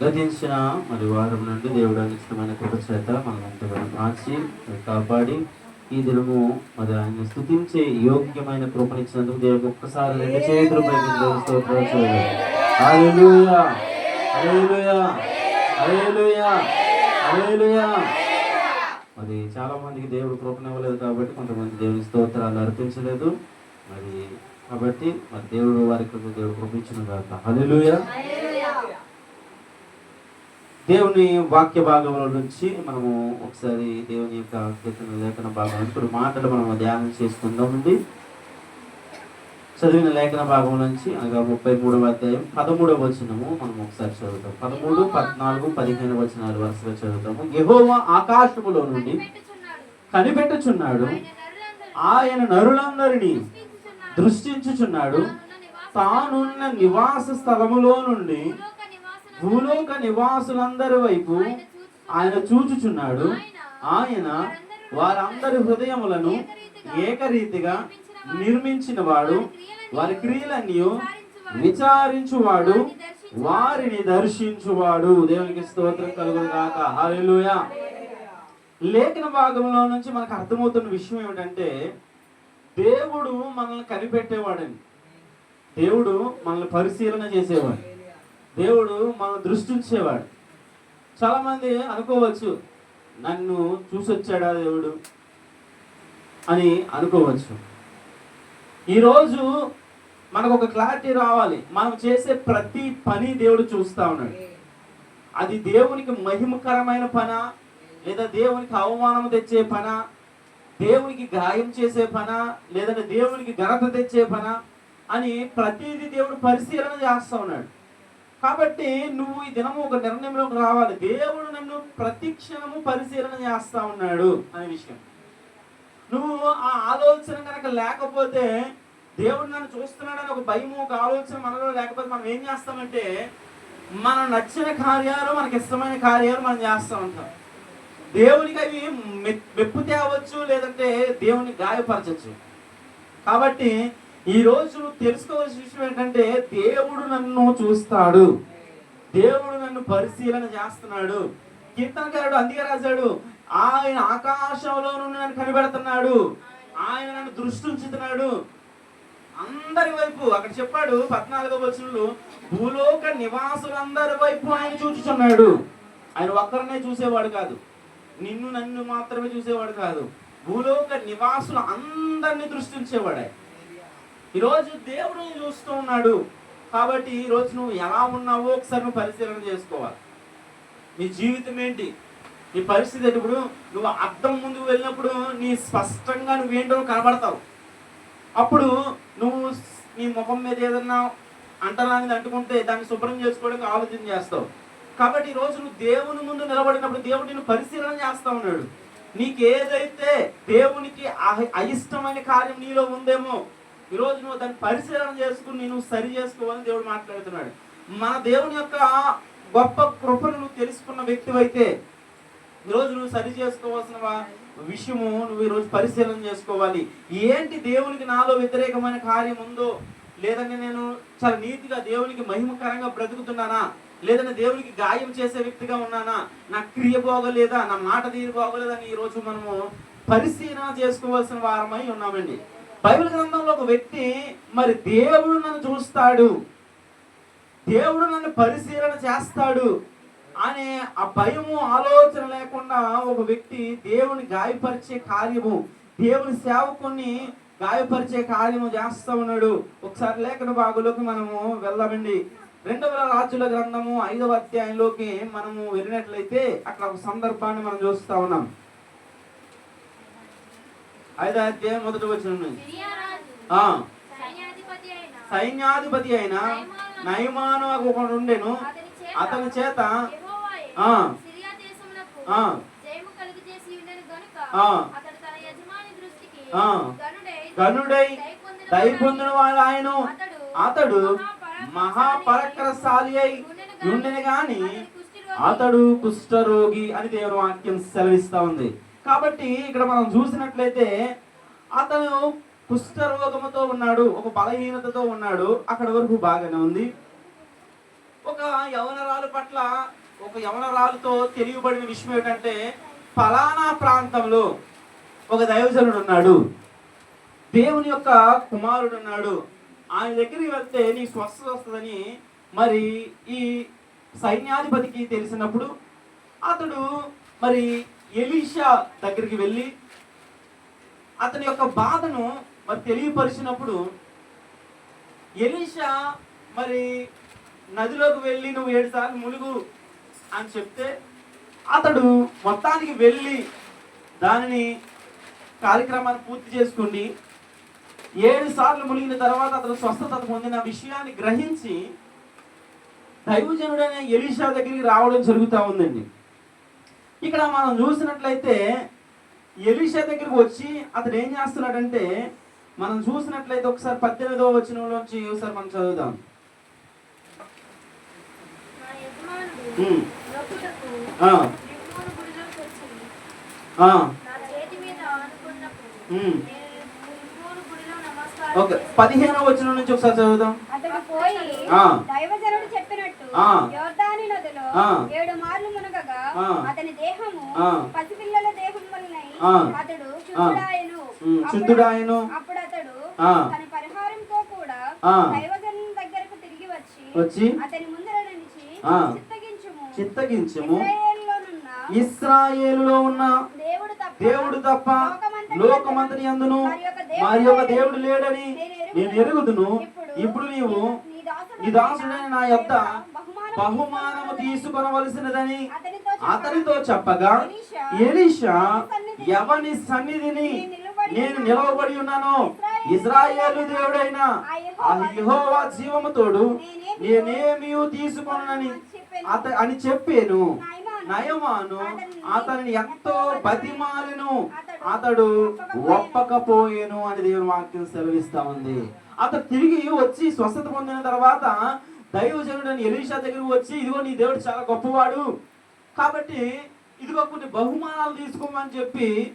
గతించిన మరి వారం నుండి దేవుడు ఇష్టమైన కృప చేత మనమంతా ఆచి కాపాడి ఈ దినము మరి ఆయన స్థుతించే యోగ్యమైన కృపనిచ్చినందుకు దేవుడు ఒక్కసారి రెండు చేతులు పైకి మరి చాలా మందికి దేవుడు కృపనివ్వలేదు కాబట్టి కొంతమంది దేవుని స్తోత్రాలు అర్పించలేదు. మరి కాబట్టి మన దేవుడు వారికి దేవుడు పంపించిన కాక హల్లెలూయా. దేవుని వాక్య భాగంలో నుంచి మనము ఒకసారి దేవుని యొక్క కీర్తన లేఖన భాగం ఇప్పుడు మాటలు మనం ధ్యానం చేసుకుందామండి చదివిన లేఖన భాగం నుంచి అనగా ముప్పై మూడవ అధ్యాయం పదమూడవ వచనము మనం ఒకసారి చదువుతాం. పదమూడు పద్నాలుగు పదిహేను వచనాలు వరుసగా చదువుతాము. యెహోవా ఆకాశములో నుండి కనిపెట్టుచున్నాడు. ఆయన నరులందరినీ దృష్టించుచున్నాడు. తానున్న నివాస స్థలములో నుండి భూలోక నివాసులందరి వైపు ఆయన చూచుచున్నాడు. ఆయన వారందరి హృదయములను ఏకరీతిగా నిర్మించిన వాడు వారి క్రియలన్నీ విచారించువాడు. వారిని దర్శించువాడు. దేవునికి స్తోత్రం కలుగును కాక హల్లెలూయా. లేఖన భాగంలో నుంచి మనకు అర్థమవుతున్న విషయం ఏమిటంటే దేవుడు మనల్ని కనిపెట్టేవాడని దేవుడు మనల్ని పరిశీలన చేసేవాడు. దేవుడు మన దృష్టి ఉంచేవాడు చాలామంది అనుకోవచ్చు నన్ను చూసొచ్చాడా దేవుడు? అని అనుకోవచ్చు. ఈరోజు మనకు ఒక క్లారిటీ రావాలి. మనం చేసే ప్రతి పని దేవుడు చూస్తా ఉన్నాడు. అది దేవునికి మహిమకరమైన పనా? లేదా దేవునికి అవమానం తెచ్చే పనా? దేవునికి గాయం చేసే పనా లేదంటే దేవునికి ఘనత తెచ్చే పన అని ప్రతిదీ దేవుడు పరిశీలన చేస్తూ ఉన్నాడు. కాబట్టి నువ్వు ఈ దినము ఒక నిర్ణయంలోకి రావాలి. దేవుడు నన్ను ప్రతిక్షణము పరిశీలన చేస్తా ఉన్నాడు అనే విషయం. నువ్వు ఆ ఆలోచన కనుక లేకపోతే దేవుడు నన్ను చూస్తున్నాడని ఒక భయము ఒక ఆలోచన మనలో లేకపోతే మనం ఏం చేస్తామంటే మన నచ్చిన కార్యాలు మనకి ఇష్టమైన కార్యాలు మనం చేస్తూ ఉంటాం. దేవునికి అవి మెప్పు తేవచ్చు లేదంటే దేవుని గాయపరచచ్చు కాబట్టి ఈ రోజు నువ్వు తెలుసుకోవాల్సిన విషయం ఏంటంటే దేవుడు నన్ను చూస్తాడు. దేవుడు నన్ను పరిశీలన చేస్తున్నాడు. కీర్తనకారుడు అందుకే రాశాడు ఆయన ఆకాశంలో నుండి నన్ను కనిపెడుతున్నాడు. ఆయన నన్ను దృష్టి ఉంచుతున్నాడు అందరి వైపు అక్కడ చెప్పాడు పద్నాలుగో వచనంలో భూలోక నివాసులందరి వైపు ఆయన చూచుచున్నాడు. ఆయన ఒక్కరినే చూసేవాడు కాదు. నిన్ను నన్ను మాత్రమే చూసేవాడు కాదు. భూలోక నివాసులు అందరినీ దృష్టి ఉంచేవాడే. ఈరోజు దేవుడు చూస్తూ ఉన్నాడు. కాబట్టి ఈరోజు నువ్వు ఎలా ఉన్నావో ఒకసారి నువ్వు పరిశీలన చేసుకోవాలి. నీ జీవితం ఏంటి? నీ పరిస్థితి ఇప్పుడు నువ్వు అద్దం ముందుకు వెళ్ళినప్పుడు నీ స్పష్టంగా నువ్వేంటో కనబడతావు. అప్పుడు నువ్వు నీ ముఖం మీద ఏదన్నా అంటరానిది అంటుకుంటే దాన్ని శుభ్రం చేసుకోవడానికి ఆలోచన చేస్తావు. కాబట్టి ఈరోజు నువ్వు దేవుని ముందు నిలబడినప్పుడు దేవుడు నిన్ను పరిశీలన చేస్తా ఉన్నాడు. నీకేదైతే దేవునికి అయిష్టమైన కార్యం నీలో ఉందేమో ఈరోజు నువ్వు దాన్ని పరిశీలన చేసుకుని నువ్వు సరి చేసుకోవాలని దేవుడు మాట్లాడుతున్నాడు. మన దేవుని యొక్క గొప్ప కృపను నువ్వు తెలుసుకున్న వ్యక్తివైతే ఈరోజు నువ్వు సరి చేసుకోవాల్సిన విషయము నువ్వు ఈరోజు పరిశీలన చేసుకోవాలి. ఏంటి దేవునికి నాలో వ్యతిరేకమైన కార్యం ఉందో లేదంటే నేను చాలా నీతిగా దేవునికి మహిమకరంగా బ్రతుకుతున్నానా? లేదంటే దేవుడికి గాయం చేసే వ్యక్తిగా ఉన్నానా? నా క్రియ బాగోలేదా? నా మాట తీరు బాగోలేదని అని ఈరోజు మనము పరిశీలన చేసుకోవాల్సిన వారమై ఉన్నామండి. బైబిల్ గ్రంథంలో ఒక వ్యక్తి మరి దేవుడు నన్ను చూస్తాడు. దేవుడు నన్ను పరిశీలన చేస్తాడు. అనే ఆ భయము ఆలోచన లేకుండా ఒక వ్యక్తి దేవుని గాయపరిచే కార్యము దేవుని సేవకుని గాయపరిచే కార్యము చేస్తా ఉన్నాడు. ఒకసారి లేఖన బాగులోకి మనము వెళ్దామండి. రెండవ రాజుల గ్రంథము ఐదవ అధ్యాయంలోకి మనము వెళ్ళినట్లయితే అక్కడ ఒక సందర్భాన్ని మనం చూస్తా ఉన్నాం. ఐదవ అధ్యాయం మొదటి వచ్చిన సైన్యాధిపతి అయిన నయమాను ఒకడు ఉండెను. అతని చేత. గనుడై దయపొందిన దయపొందిన వాడు ఆయన అతడు మహాపరక్రశాలి అయి ఉండెను గాని అతడు కుష్ఠరోగి. అని దేవుని వాక్యం సెలవిస్తా ఉంది. కాబట్టి ఇక్కడ మనం చూసినట్లయితే అతను కుష్ఠరోగముతో ఉన్నాడు ఒక బలహీనతతో ఉన్నాడు అక్కడ వరకు బాగానే ఉంది. ఒక యవనరాలు పట్ల ఒక యవనరాలుతో తెలియబడిన విషయం ఏంటంటే ఫలానా ప్రాంతంలో ఒక దైవజనుడు ఉన్నాడు. దేవుని యొక్క కుమారుడు ఉన్నాడు. ఆయన దగ్గరికి వెళ్తే నీ స్వస్థత వస్తుందని మరి ఈ సైన్యాధిపతికి తెలిసినప్పుడు అతడు మరి ఎలీషా దగ్గరికి వెళ్ళి అతని యొక్క బాధను మరి తెలియపరిచినప్పుడు ఎలీషా మరి నదిలోకి వెళ్ళి నువ్వు ఏడు సార్లు ములుగు అని చెప్తే అతడు మొత్తానికి వెళ్ళి దానిని కార్యక్రమాన్ని పూర్తి చేసుకుని ఏడు సార్లు మునిగిన తర్వాత అతను స్వస్థత పొందిన విషయాన్ని గ్రహించి దైవజనుడైన ఎలీషా దగ్గరికి రావడం జరుగుతూ ఉందండి. ఇక్కడ మనం చూసినట్లయితే ఎలీషా దగ్గరికి వచ్చి అతడు ఏం చేస్తున్నాడంటే మనం చూసినట్లయితే ఒకసారి పద్దెనిమిదవ వచనంలోంచి ఒకసారి మనం చదువుదాం. ఆ, రిమ్మోను గుడిలోకి వచ్చి ఆ, నా చేతి మీద ఆనుకున్నప్పుడు ఉమ్. నేను రిమ్మోను గుడిలో నమస్కారం ఓకే పదిహేనవ వచనం నుంచి ఒకసారి చదువుదాం అతడు పోయి. దైవజనుడు చెప్పినట్టు. యోర్దాని నదిలో. ఏడు మార్లు మునగగా. అతని దేహము. పసిపిల్లల దేహం వలనై. అతడు శుద్ధుడాయను శుద్ధుడాయను. అప్పుడు అతడు. తన పరిహారంతో కూడా. దైవజనుని దగ్గరకు తిరిగి వచ్చి వచ్చి అతని ముందర నిలిచి ఆ. చిత్తగించుము చిత్తగించము ఇస్రాయేలులో ఉన్న దేవుడు తప్ప దేవుడు తప్ప లోకమంతని అందును మరి యొక్క దేవుడు యొక్క లేడని నేను ఎరుగుదును. ఇప్పుడు నీవు నీ దాసుడైన నీ యొద్ద బహుమానము తీసుకొనవలసినదని అతనితో చెప్పగా ఎలీషా ఎవని సన్నిధిని నేను నిలవబడి ఉన్నాను? ఇజ్రాయేలు దేవుడైన ఆ యెహోవా జీవము తోడు నేనేమి తీసుకొనని అత అని చెప్పాను. నయమాను. అతనిని ఎంతో బతిమాలను. అతడు ఒప్పకపోయేను అని దేవుని వాక్యం సెలవిస్తా ఉంది. అతడు తిరిగి వచ్చి స్వస్థత పొందిన తర్వాత దైవజనుడు అని ఎలీషా దగ్గరికి వచ్చి ఇదిగో నీ దేవుడు చాలా గొప్పవాడు. కాబట్టి ఇదిగో కొన్ని బహుమానాలు తీసుకోమని చెప్పి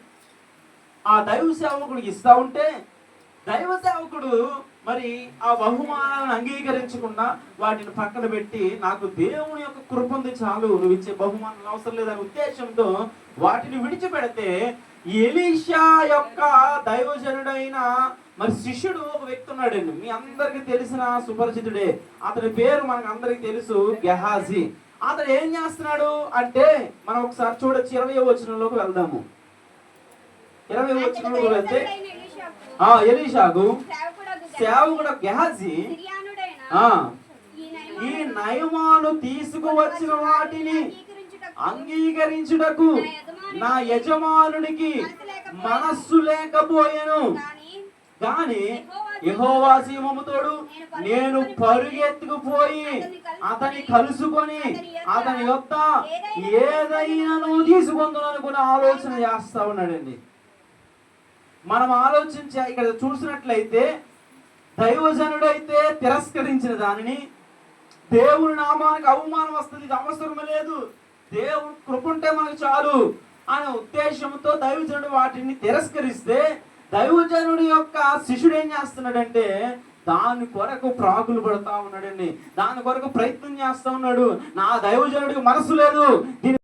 ఆ దైవ సేవకుడికి ఇస్తా ఉంటే దైవ సేవకుడు మరి ఆ బహుమానాలను అంగీకరించకుండా వాటిని పక్కన పెట్టి నాకు దేవుని యొక్క కృప ఉంది చాలు. నువ్వు ఇచ్చే బహుమానాలు అవసరం లేదనే ఉద్దేశంతో వాటిని విడిచిపెడితే ఎలీషా యొక్క దైవజనుడైన మరి శిష్యుడు ఒక వ్యక్తి ఉన్నాడండి. మీ అందరికి తెలిసిన సుపరిచితుడే. అతని పేరు మనకు అందరికి తెలుసు గెహాజీ. అతడు ఏం చేస్తున్నాడు అంటే మనం ఒకసారి చూడొచ్చు ఇరవై వచనంలోకి వెళ్దాము. ఇరవై వచనంలోకి వెళ్తే ఆ ఎలీషాకు సేవకుడు గెహాజీ ఆ ఈ నయమాను తీసుకువచ్చిన వాటిని అంగీకరించుటకు నా యజమానునికి మనస్సు లేకపోయాను. గాని యెహోవా నేను పరుగెత్తుకుపోయి అతని కలుసుకొని అతని యొక్క ఏదైనా నువ్వు తీసుకుందాం అనుకుని ఆలోచన చేస్తా ఉన్నాడండి. మనం ఆలోచించ ఇక్కడ చూసినట్లయితే దైవజనుడైతే తిరస్కరించిన దానిని దేవుని నామానికి అవమానం వస్తుంది ఇది అవసరం లేదు. దేవుడు కృప ఉంటే మనకు చాలు. అనే ఉద్దేశంతో దైవజనుడు వాటిని తిరస్కరిస్తే దైవజనుడి యొక్క శిష్యుడు ఏం చేస్తున్నాడంటే దాని కొరకు ప్రాకులు పడతా ఉన్నాడండి. దాని కొరకు ప్రయత్నం చేస్తా ఉన్నాడు. నా దైవజనుడికి మనసు లేదు. దీని